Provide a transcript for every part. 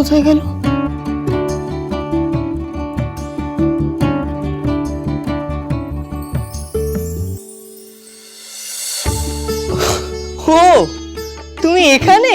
কোথায় গেল? তুমি এখানে?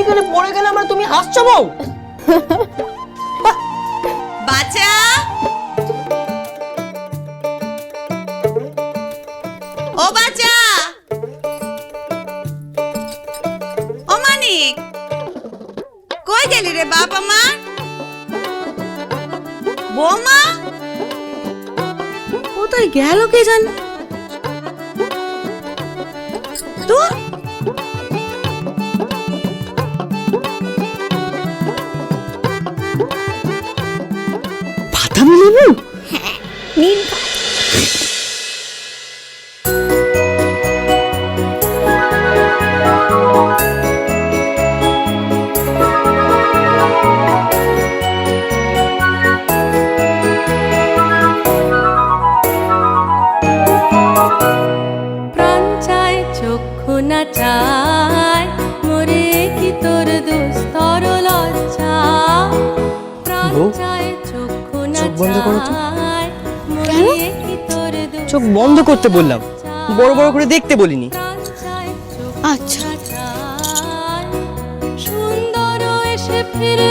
এখানে পড়ে গেলাম আর তুমি হাসছো বউ? বাচ্চা ও বাচ্চা ও মানিক, কই গেলি রে বাপ আমার বৌমা? কোথায় গেল কে জান? তো আমি নেব? হ্যাঁ নিন না মোরে কি তোর দুস্তর লজ্জা? বন্ধ করো তো। চায় মরে কি তোর চোখ বন্ধ করতে বললাম। বড় বড় করে দেখতে বলিনি। আচ্ছা। সুন্দর এসে ফিরে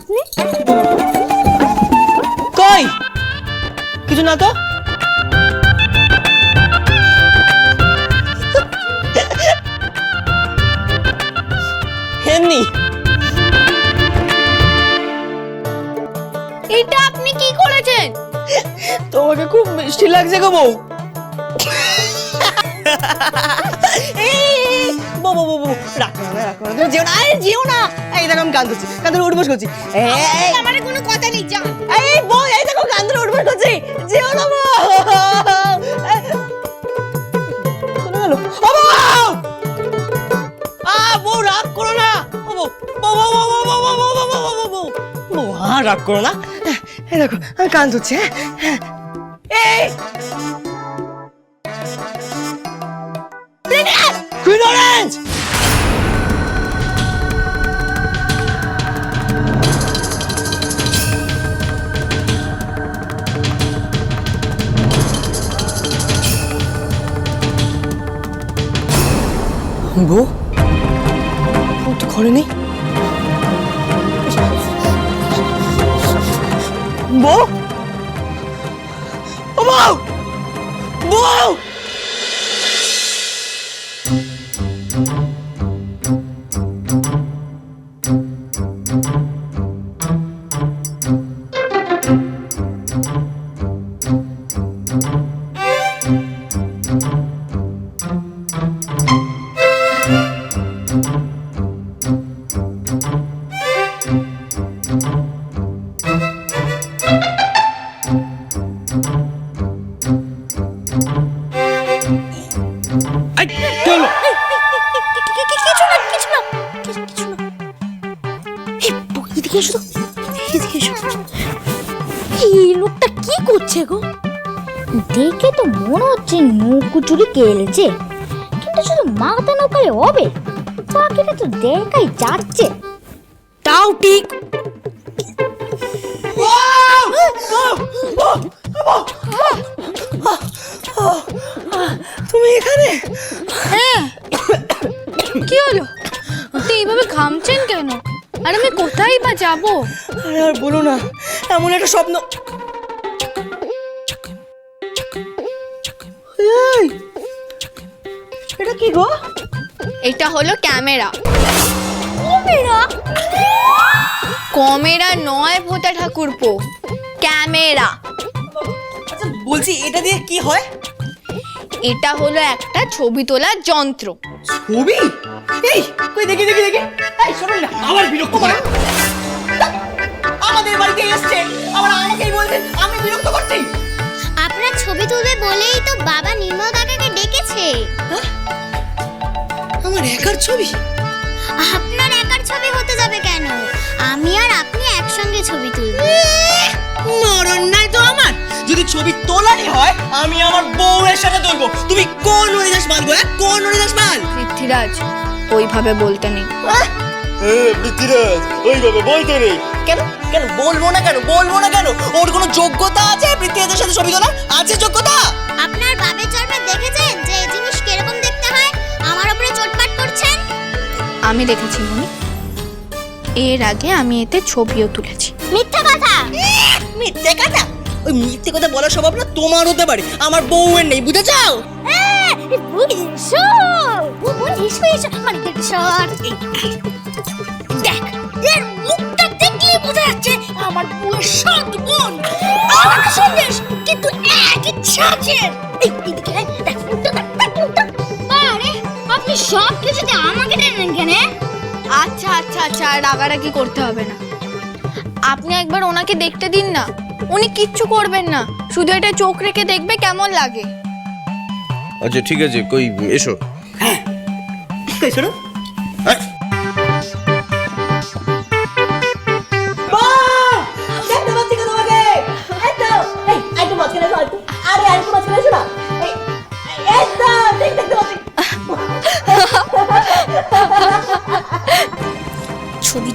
আপনি। কই? কিছু না তো? এমনি এটা আপনি কি করেছেন? তোমাকে খুব মিষ্টি লাগছে গো বউ। বউ রাখো না রাখো না যেও না আরে যেও না এই দেখো আমি কান্দছি কান্দরে উঠবস করছি এই, আমার কোনো কথা নেই যা এই বউ এই দেখো কান্দরে উঠবস করছি যেও না বউ ও! আ, বউ রাগ করো না ও বউ বউ বউ বউ বউ বউ বউ বউ বউ বউ বউ বউ আর রাগ করো না এই দেখো আমি কান ধরছি হ্যাঁ এই অরেঞ্জ বউ বউ তো ঘরে নেই। বউ! বউ বউ! চুরি কেলছে কিন্তু শুধু মাথা নৌকালে হবে? বাকিটা তো দেখাই যাচ্ছে। তাও ঠিক। তুমি এখানে? কি হলো? আপনি এইভাবে ঘামছেন কেন? আর আমি কোথায় বা যাব? আরে আর বলো না এমন একটা স্বপ্ন এটা কি গো? এটা হলো ক্যামেরা। কমেরা নয় ভোতা ঠাকুরপো। ক্যামেরা। আচ্ছা বলছি এটা দিয়ে কি হয়? এটা হলো একটা ছবি তোলার যন্ত্র। ছবি? এই কই দেখি দেখি দেখি। এই শোনো না আবার বিরক্ত করে। আমাদের বাড়িতে এসছে আবার আমাকেই বলছেন আমি বিরক্ত করছি। আপনার ছবি তুলবে বলেই তো বাবা নির্মল কাকাকে ডেকেছে। আমার একার ছবি? আপনার একার ছবি হতে যাবে কেন? আমি আর আপনি একসঙ্গে ছবি তুলব। মরণ নাই তো আমার। যদি ছবি তোলারই হয় আমি আমার বউয়ের সাথে তুলবো। তুমি কোন হরিদাস মাল গো? কোন হরিদাস মাল পৃথ্বীরাজ ওইভাবে বলতে নেই। পৃথ্বীরাজ ওইভাবে বলতে নেই। কেন? কেন? বলব না কেন? বলব না কেন? ওর কোনো যোগ্যতা আছে? পৃথ্বীরাজের সাথে ছবি তোলা আমি দেখেছি মনি। এর আগে আমি এতে ছবিও তুলেছি। মিথ্যা কথা! মিথ্যে কথা? ওই মিথ্যে কথা বলার স্বভাব না তোমার হতে পারে। আমার বউয়ের নেই বুঝে যাও হ্যাঁ, মানে দেখ এর মুখটা বোঝা যাচ্ছে আমার সন্দেশ কিন্তু এক ইচ্ছা আছে। আপনি সব কিছুতে আমাকে টেনেন আচ্ছা আচ্ছা আচ্ছা আর রাগারাগি করতে হবে না। আপনি একবার ওনাকে দেখতে দিন না। উনি কিচ্ছু করবেন না। শুধু এটা চোখ রেখে দেখবে কেমন লাগে। আচ্ছা ঠিক আছে কই এসো। কই শোনো।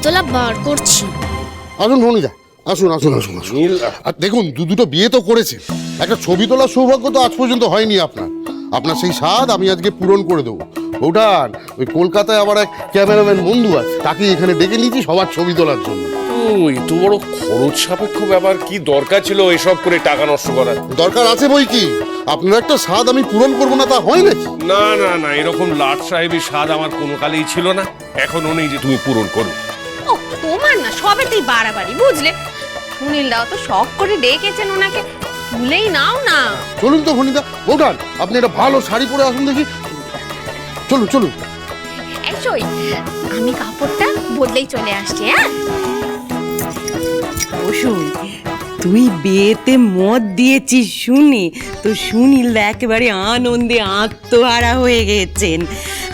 ছবি তোলা বার করছি। আসুন ভনিদা আসুন আসুন আসুন আসুন। নীল আর দেখুন দু দুটো বিয়ে তো করেছে। একটা ছবি তোলার সৌভাগ্য তো আজ পর্যন্ত হয়নি আপনার। আপনার সেই স্বাদ আমি আজকে পূরণ করে দেবো। ওটান ওই কলকাতায় আবার এক ক্যামেরাম্যান বন্ধু আছে তাকে এখানে ডেকে নিয়েছি সবার ছবি তোলার জন্য। ওই তো বড় খরচ সাপেক্ষ ব্যাপার কি দরকার ছিল এসব করে টাকা নষ্ট করার? দরকার আছে বই কি? আপনার একটা স্বাদ আমি পূরণ করব না তা হয় নাকি? না না না এরকম লাট সাহেবের স্বাদ আমার কোনো কালেই ছিল না। এখনও নেই যে তুমি পূরণ করো। ও তোমার না সবেতেই বাড়াবাড়ি বুঝলে? সুনীল দাও তো শখ করে ডেকেছেন ওনাকে। ভুলেই নাও না। চলুন তো ভনিদা ওটান আপনি একটা ভালো শাড়ি পরে আসুন দেখি। চলুন চলুন। এসোই আমি কাপড়টা বদলেই চলে আসছি হ্যাঁ? অসুন তুই বিয়েতে মদ দিয়েছিস শুনি তো সুনীল একেবারে আনন্দে আত্মহারা হয়ে গেছেন।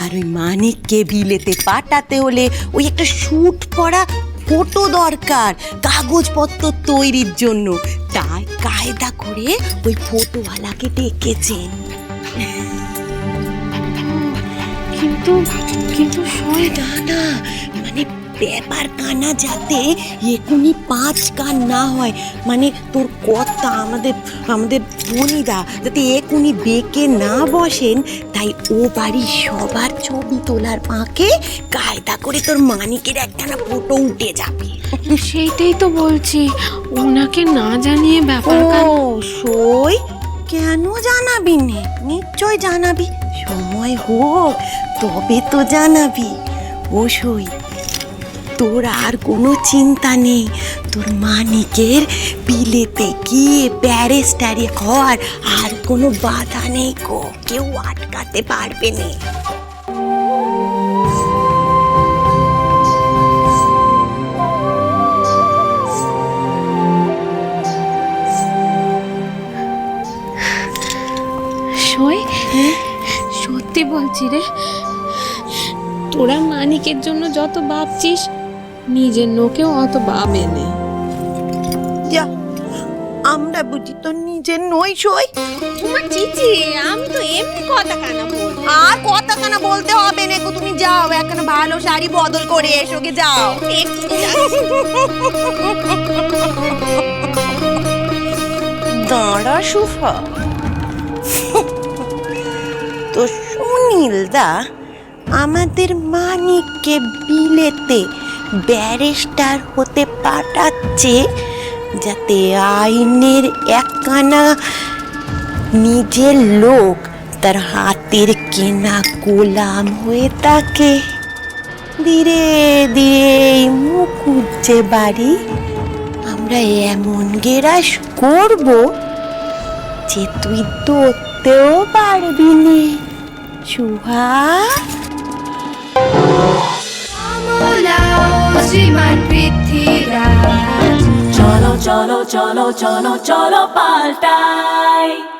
আর ওই মানিককে বিলেতে পাঠাতে হলে ওই একটা শ্যুট পরা ফটো দরকার কাগজপত্র তৈরির জন্য। তাই কায়দা করে ওই ফটোওয়ালাকে ডেকেছেন কিন্তু কিন্তু সয় না না ব্যাপার কানা যাতে এখুনি পাঁচ কান না হয়। মানে তোর কথা আমাদের আমাদের বনিদা যাতে এখুনি বেঁকে না বসেন তাই ও বাড়ির সবার ছবি তোলার পাঁকে কায়দা করে তোর মানিকের একখানা ফটো উঠে যাবে। সেইটাই তো বলছি। ওনাকে না জানিয়ে ব্যাপার ও সই? কেন জানাবি নে? নিশ্চয় জানাবি। সময় হোক তবে তো জানাবি। ও সই তোর আর কোনো চিন্তা নেই। তোর মানিকের বিলেতে গিয়ে ব্যারেস্টারি হওয়ার আর কোনো বাধা নেই গো। কেউ আটকাতে পারবে না। সই সত্যি বলছি রে তোরা মানিকের জন্য যত ভাবছিস নিজের নোকেও অত ভাবে নে যা আমরা বুঝি তো নিজের নই সই। তোমার চিচি আমি তো এমনি কথা কানা আর কথা কানা বলতে হবে না তুমি যাও এখন ভালো শাড়ি বদল করে এসো গে যাও। দাঁড়া সুফা। তো সুনীল দা আমাদের মানিককে বিলেতে ব্যারিস্টার হতে পাঠাচ্ছে যাতে আইনের একখানা নিজের লোক তার হাতের কেনা গোলাম হয়ে থাকে। ধীরে ধীরে এই মুকুজ্জে বাড়ি, আমরা এমন গেরাস করব যে তুই ধরতেও পারবি নে। সুহা চলো চলো চলো চলো চলো পাল্টাই।